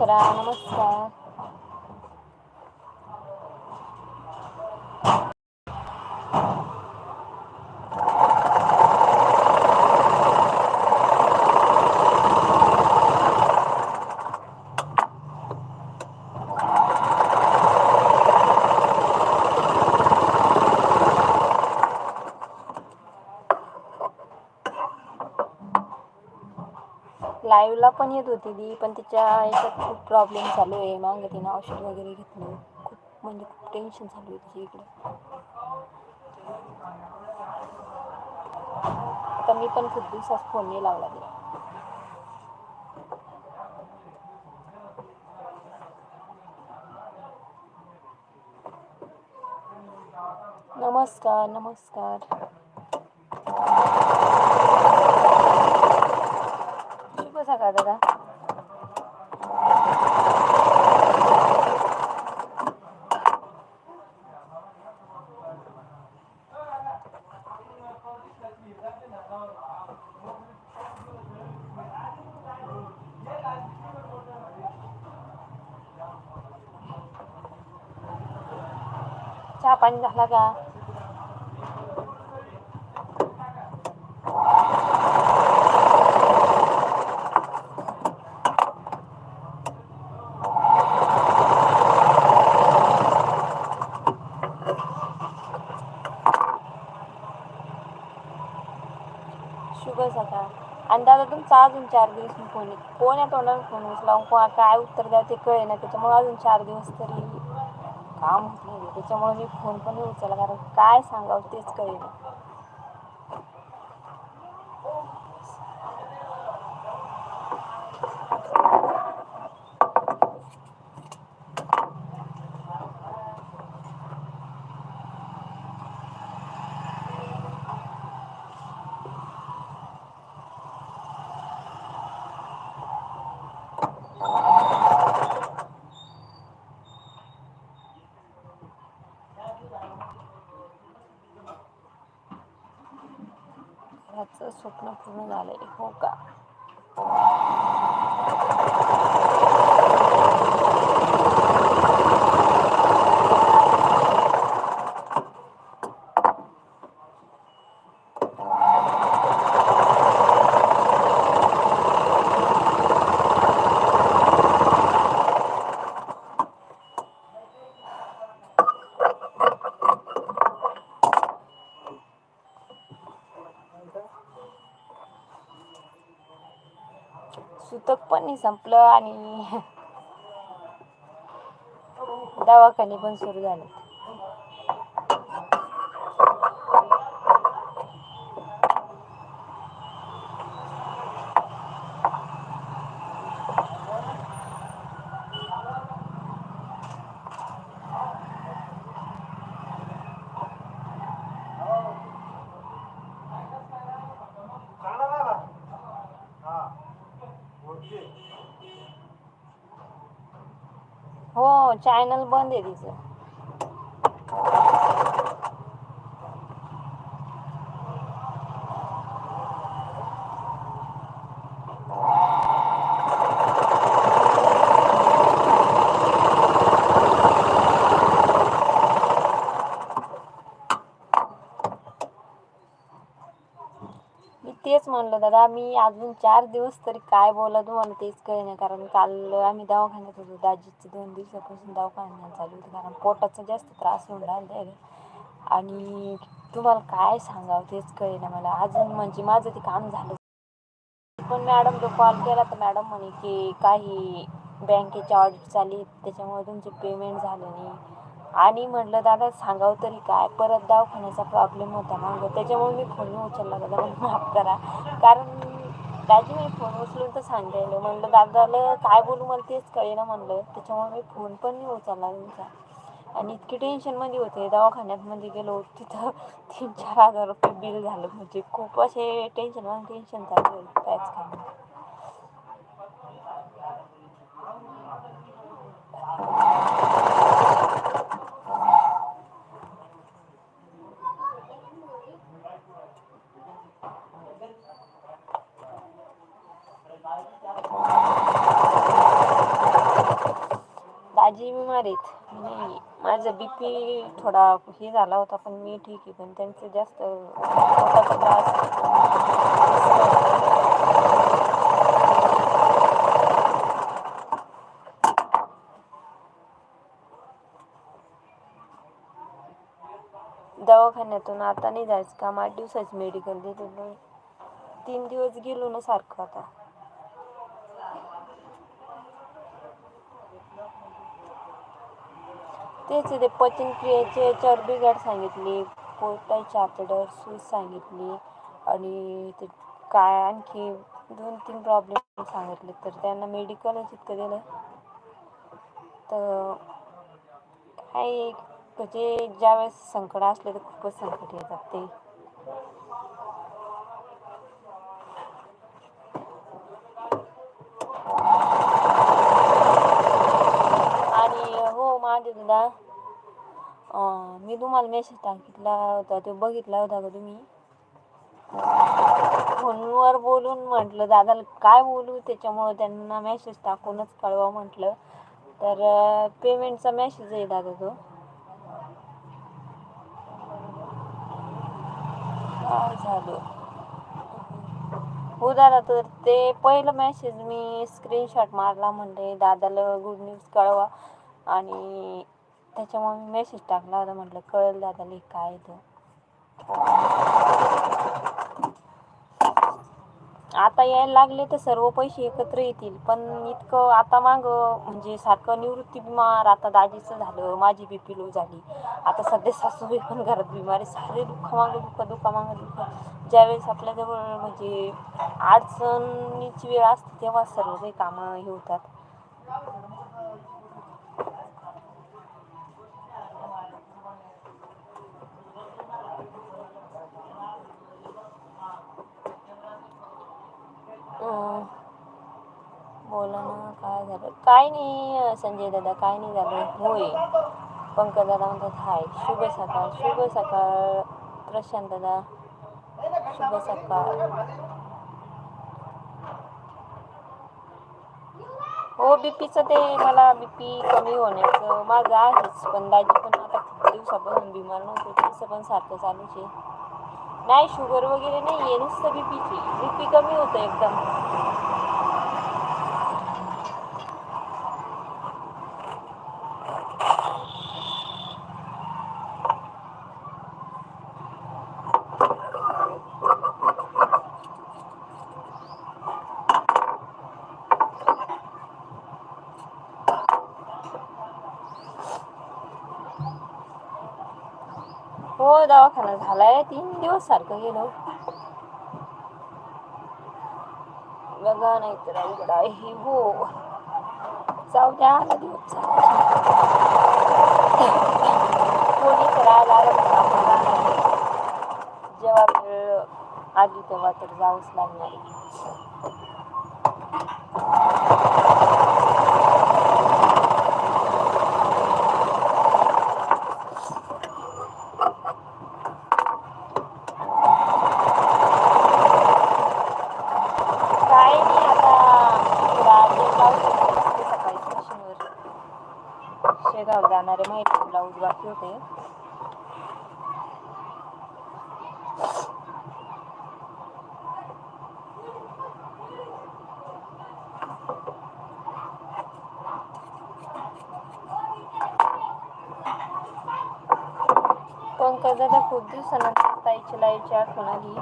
अक्षरा नमस्कार लाईव्हला पण येत होती ती पण तिच्या याच्यात खूप प्रॉब्लेम चालू आहे. मग तिने औषध वगैरे घेतलं. खूप म्हणजे खूप टेन्शन चालू आहे तिच्या इकडे. आता मी पण खूप दिवसात फोन नाही लावला तिला. नमस्कार नमस्कार. शुभ सकाळ दादा चहा पाणी झाला का शुभ सकाळ आणि दादा तुमचा अजून चार दिवस मी फोन फोन या तोंडावर फोन उचलावून कोणा काय उत्तर द्या ते कळे ना त्याच्यामुळे अजून चार दिवस तरी काम होत नाही. त्याच्यामुळे मी फोन पण उचलला कारण काय सांगावं तेच कळेल ना घराचं स्वप्न पूर्ण झाले. हो का? सुतक पण नाही संपलं आणि दवाखाने पण सुरू झाले हो चॅनल बंद आहे तिचं. तेच म्हणलं दादा मी अजून चार दिवस तरी काय बोला तुम्हाला हो? तेच कळेना कारण काल आम्ही दवाखान्यात होतो दाजीचं दोन दिवसापासून दवाखान्यात चालू होतं कारण पोटाचा जास्त त्रास होऊन राहिला आहे आणि तुम्हाला काय सांगावं तेच कळेना मला. अजून म्हणजे माझं ते काम झालं. पण मॅडम जो कॉल केला तर मॅडम म्हणे की काही बँकेचे ऑडिट चालू आहेत त्याच्यामुळे तुमचे पेमेंट झालं नाही. आणि म्हटलं दादा सांगावं तरी काय? परत दवाखान्याचा प्रॉब्लेम होता मग त्याच्यामुळे मी फोन नाही उचलला दादा म्हणून माफ करा. कारण दाजी मी फोन उचलून तर सांगायला म्हणलं दादाला काय बोलू? मला तेच कळेना म्हणलं. त्याच्यामुळे मी फोन पण नाही उचलला तुमचा आणि इतकी टेन्शनमध्ये होते. दवाखान्यातमध्ये म्हणजे गेलो तिथं तीन चार हजार रुपये बिल झालं. म्हणजे खूप असे टेन्शन टेन्शन चालू आहे. कारण काय नाही. आहेत म्हणजे माझं बी पी थोडा हे झाला होता पण मी ठीक आहे पण त्यांचं जास्त पोटाचा त्रास दवाखान्यातून आता नाही जायचं काम आठ दिवसाच मेडिकल दिलेलं तीन दिवस गेलो ना सारखं आता तेच आहे ते पचनक्रियेचे याच्यावर बिघाड सांगितली पोटाची आतडं सूज सांगितली आणि ते काय आणखी दोन तीन प्रॉब्लेम सांगितले. तर त्यांना मेडिकलच इतकं दिलं तर काय म्हणजे ज्यावेळेस संकट असले तर खूपच संकट येतात ते आणि हो दादा मी तुम्हाला मेसेज टाकितला होता तो बघितला होता का तुम्ही? फोनवर बोलून म्हटलं दादाला काय बोलू? त्याच्यामुळं त्यांना मेसेज टाकूनच कळवा म्हटलं. तर पेमेंटचा मेसेज आहे दादा तो. काय झालं? हो दादा तर ते पहिलं मेसेज मी स्क्रीनशॉट मारला म्हणले दादाला गुड न्यूज कळवा. आणि त्याच्यामुळे मी मेसेज टाकला होता म्हटलं कळेल दादाला हे काय तर आता यायला लागले तर सर्व पैसे एकत्र येतील पण इतकं आता माग म्हणजे सारखं निवृत्ती बिमार आता दाजीचं झालं माझी बी पी लो झाली. आता सध्या सासूबाई पण घरात बिमार आहे सारे दुःख मागं दुःख दुःख मागं दुःख. ज्यावेळेस आपल्याजवळ म्हणजे अडचणीची वेळ असते तेव्हा सर्व काही कामं हे होतात अं, बोला ना काय झालं? काय नाही संजय दादा काय नाही झालं? होय. पंकज दादा म्हणतात हाय शुभ सकाळ शुभ सकाळ प्रशांत दादा. शुभ सकाळ. हो बीपीचं ते मला बीपी कमी होण्याचं माझं आहेच पण दाजी पण आता खूप दिवसापासून बिमार नव्हते तिचं पण सारखं चालूच आहे. नाही शुगर वगैरे नाही आहे नुसतं बीपीची. बीपी कमी होतं एकदम. हो दवाखाना झालाय तीन दिवस सारखं गेलो बघा नाही तर अवघड आहे? हो जाऊ द्या आला दिवस कोणी तर आला. जेव्हा वेळ आली तेव्हा तर जाऊच लागणार आहे. काय नाही आता थोडा अर्जंट ब्लाऊज बसले सकाळी स्टेशनवर शेगाव जाणारे माहिती ब्लाऊज बाकी पंकज दादा खूप दिवसानंतर ताईची लाईची आठवण आली.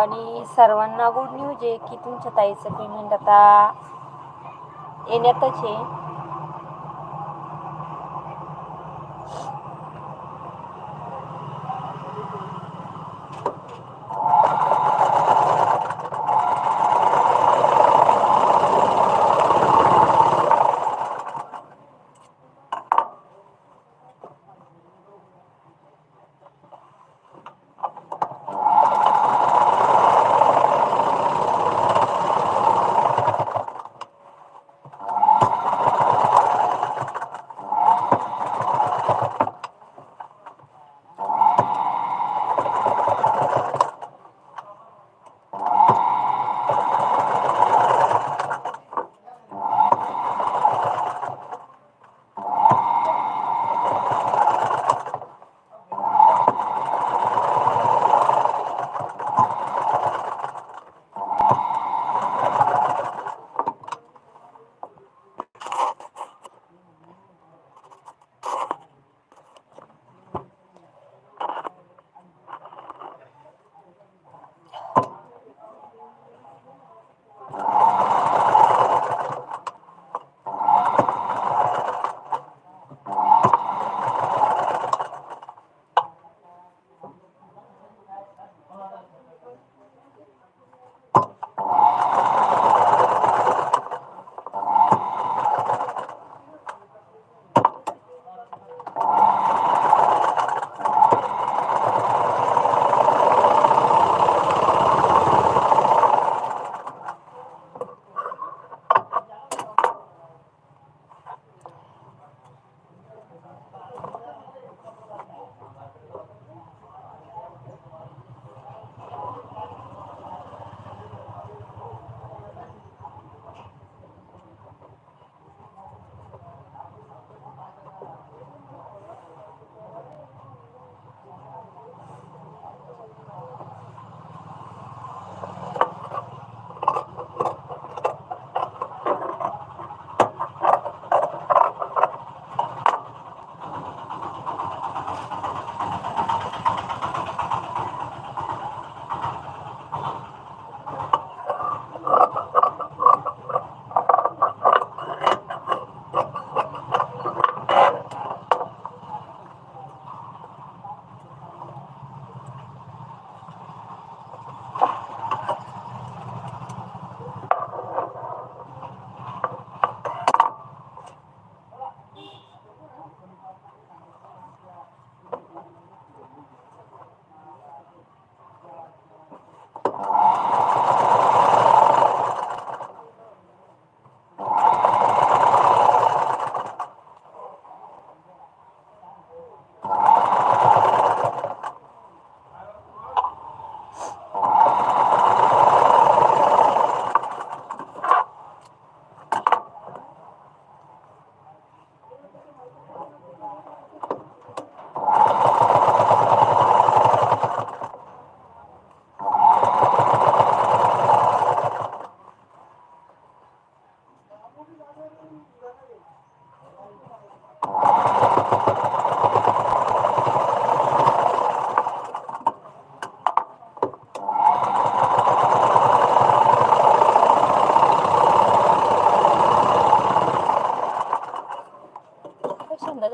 आणि सर्वांना गुड न्यूज आहे की तुमच्या ताईचं पेमेंट आता येण्यातच आहे.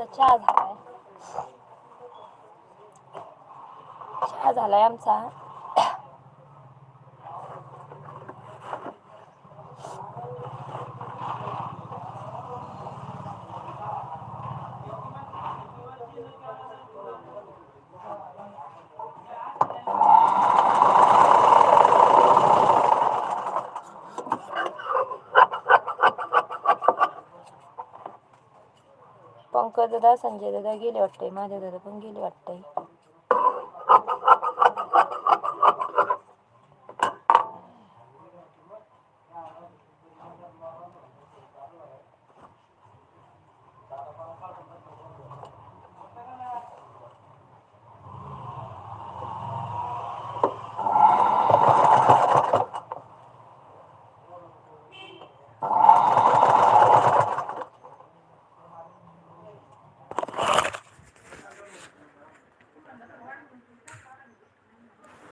चहा झालाय चहा झालाय आमचा पंकज दादा संजय दादा गेले वाटतंय माझे दादा पण गेले वाटतंय.